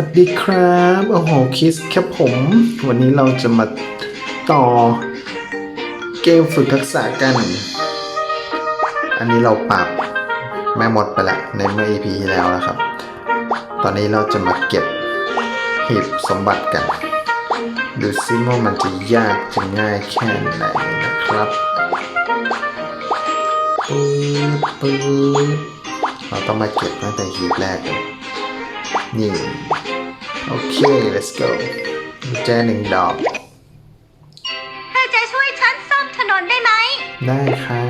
วัสดีครับโอ้โหคิสครับผม วันนี้เราจะมาต่อเกมฝึกทักษะกัน อันนี้เราปรับแม่มดไปแล้วในเมื่อ EP ที่แล้วนะครับ ตอนนี้เราจะมาเก็บหีบสมบัติกัน ดูซิว่ามันจะยากจะง่ายแค่ไหนนะครับปื๊ดปื๊ดเราต้องมาเก็บตั้งแต่หีบแรกเลยนี่ โอเค let's go กุญแจหนึ่งดอก เธอจะช่วยฉันซ่อมถนนได้ไหม ได้ค่ะ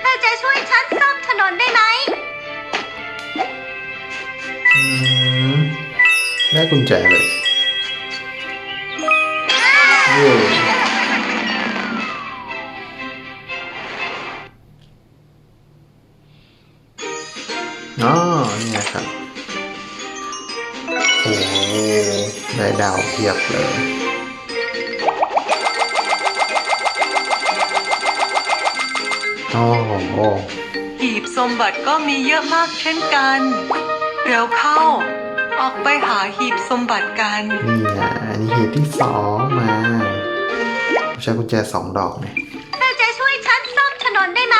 เธอจะช่วยฉันซ่อมถนนได้ไหมอืม ได้กุญแจเลยเย้อ๋อนี่ไงครับ โอ้ได้ดาวเพียบเลย โอ้โหหีบสมบัติก็มีเยอะมากเช่นกัน เร็วเข้า ออกไปหาหีบสมบัติกัน นี่ไงอันนี้เหตุที่สองมาใช้กุญแจสองดอกเนี่ยเธอจะช่วยฉันซ่อมถนนได้ไหม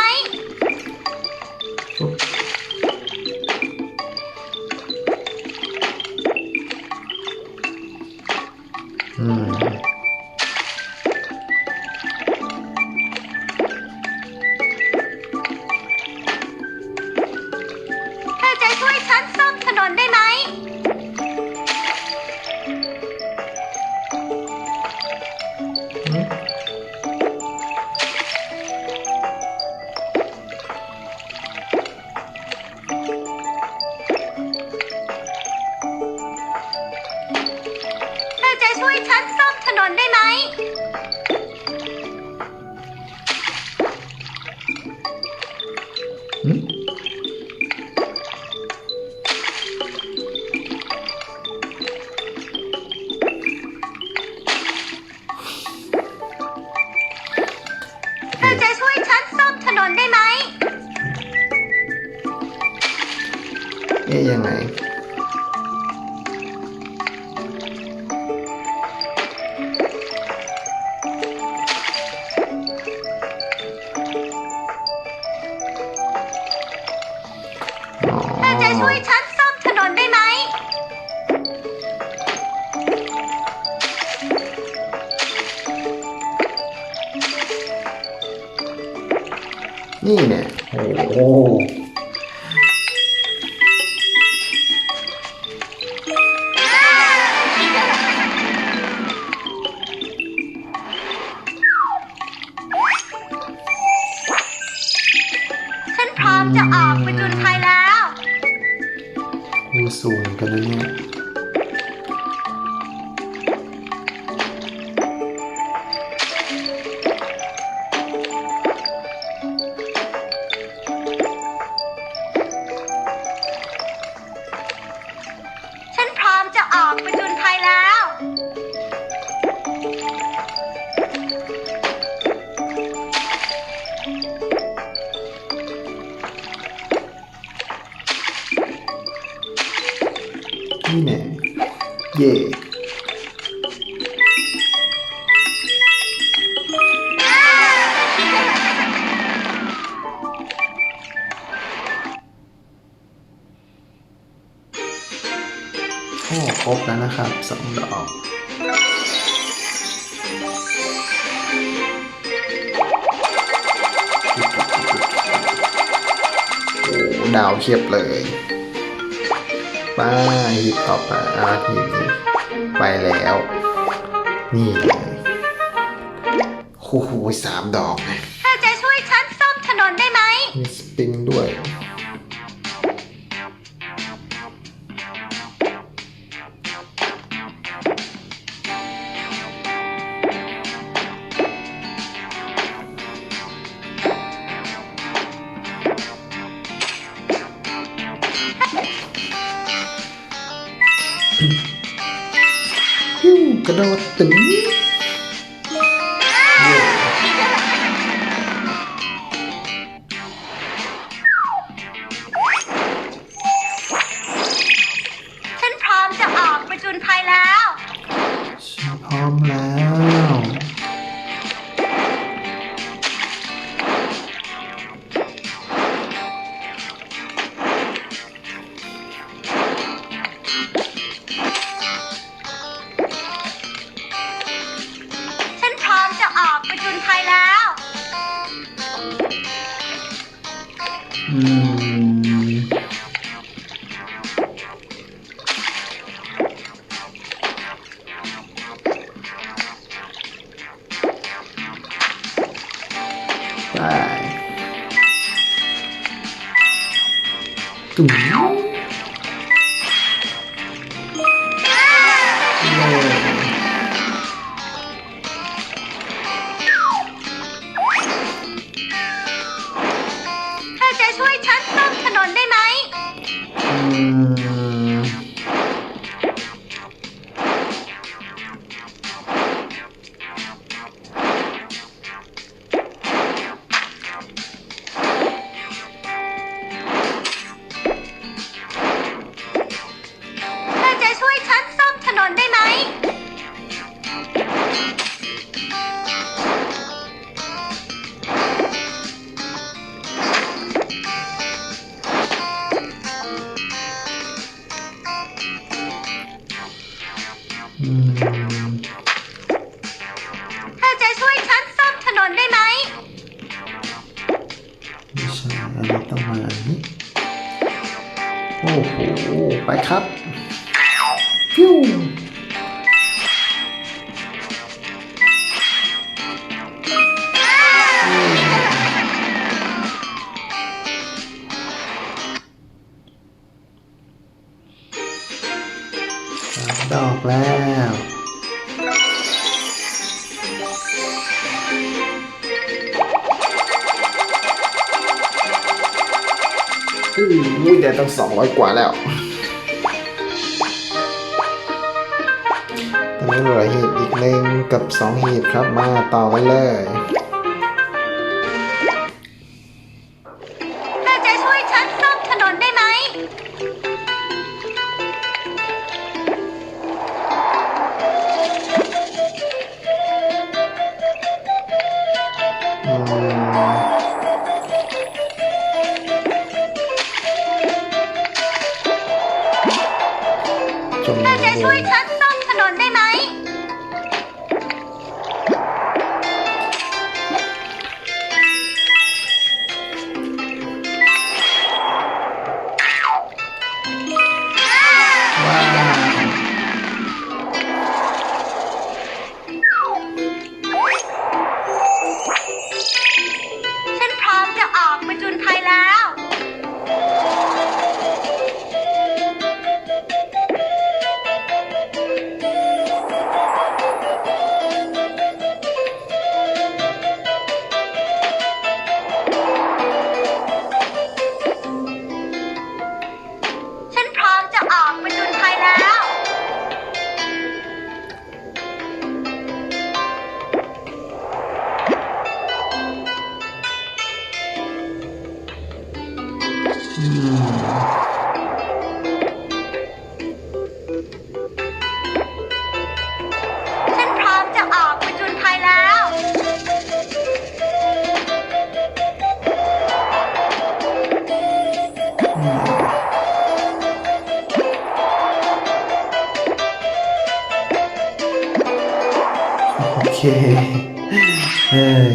อืม ช่วยฉันซ่อมถนนได้ไหม ออกไปจนภัยแล้ว นี่แน่เย่ โอ้ครบแล้วนะครับสองดอกโอ้ดาวเทียบเลยป้าหยิบต่อไปอาทีนี้ไปแล้ว นี่เลยโอ้โหสามดอกนะเธอจะช่วยฉันซ่อมถนนได้ไหมมีสปริงด้วย Mm. 200 กว่าแล้วตอนนี้เหลือหีบอีกหนึ่งกับ 2 หีบครับมาต่อกันเลย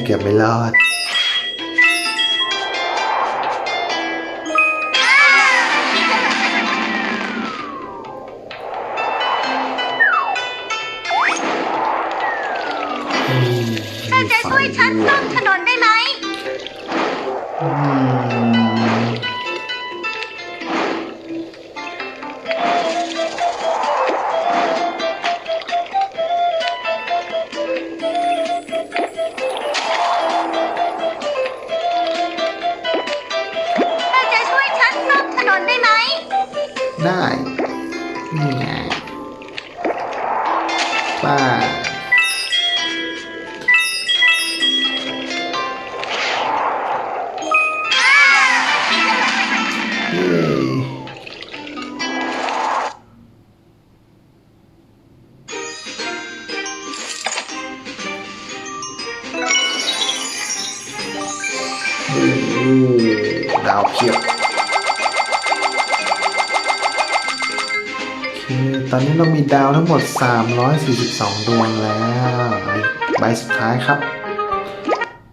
เกือบไม่รอด ถ้าจะช่วยฉันซ่อมถนน ป้ ตอนนี้เรามีดาวทั้งหมด 342 ดวงแล้วใบสุดท้ายครับ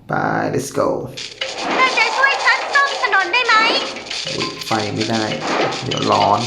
ไป let's go เธอจะช่วยฉันซ่อมถนนได้ไหมอุ๊ยไฟไม่ได้ เดี๋ยวร้อน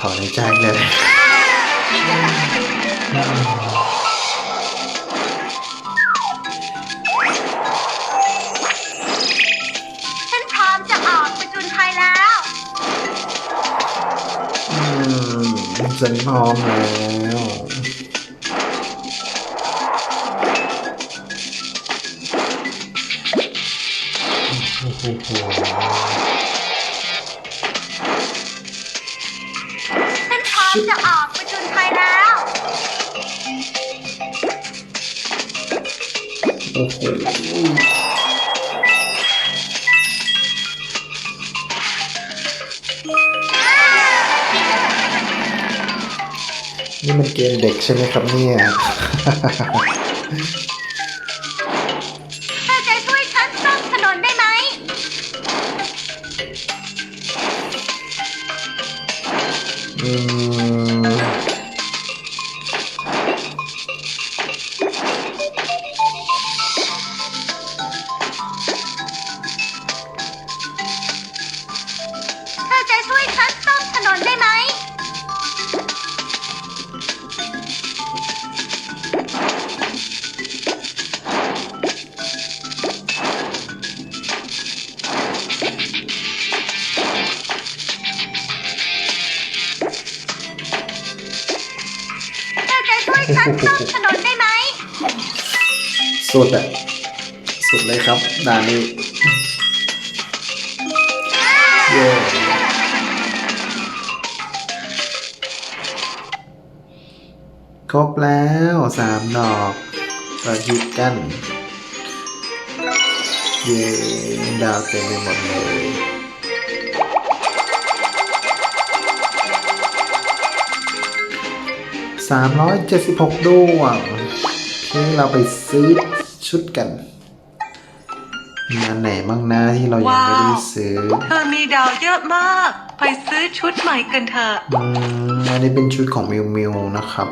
ถอนหายใจเลยฉันพร้อมจะออกไปจุนภัยแล้วอืมฉันพร้อมแล้วโอ้โห ฉันพร้อมจะออกไปจุนภัยแล้ว โอ้โหนี่มันเกมเด็กใช่ไหมครับเนี่ย เธอจะช่วยฉันซ่อมถนนได้ไหม อืม เธอจะช่วยฉันซ่อมถนนได้ไหม สุดอะสุดเลยครับด่านนี้เย้ครบแล้วสามดอกเราหยิบกัน เย้ดาวเต็มไปหมดเลย สามร้อยเจ็ดสิบหกดวงที่เราไปซื้อชุดกันมีอันไหนบ้างนะที่เรายังไม่ได้ซื้อ เธอมีดาวเยอะมาก ไปซื้อชุดใหม่กันเถอะอืมอันนี้เป็นชุดของมิวมิวนะครับ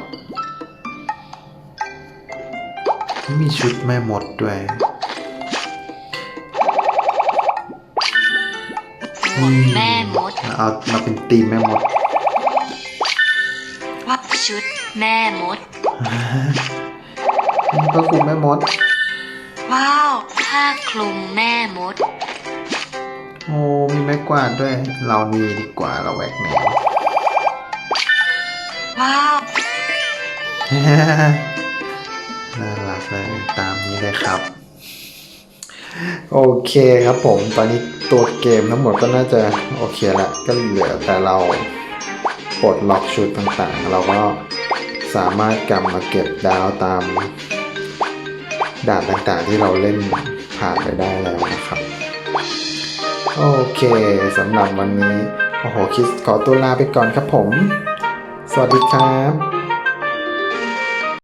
มีชุดแม่มดด้วยหมดแม่มด เอามาเป็นตีมแม่มดว่าชุด แม่มดนี่ก็คือแม่มด ว้าวผ้าคลุมแม่มด โอ้มีไม้กวาดด้วย เรามีดีกว่าเราแหวกแนว ว้าว น่ารักเลยตามนี้เลยครับ โอเคครับผมตอนนี้ตัวเกมทั้งหมดก็น่าจะโอเคละก็เหลือแต่เราปลดล็อกชุดต่างๆ เราก็ สามารถกลับมาเก็บดาวตามด่านต่างๆที่เราเล่นผ่านไปได้แล้วนะครับ โอเคสำหรับวันนี้ โอ้โหคิดขอตัวลาไปก่อนครับผม สวัสดีครับ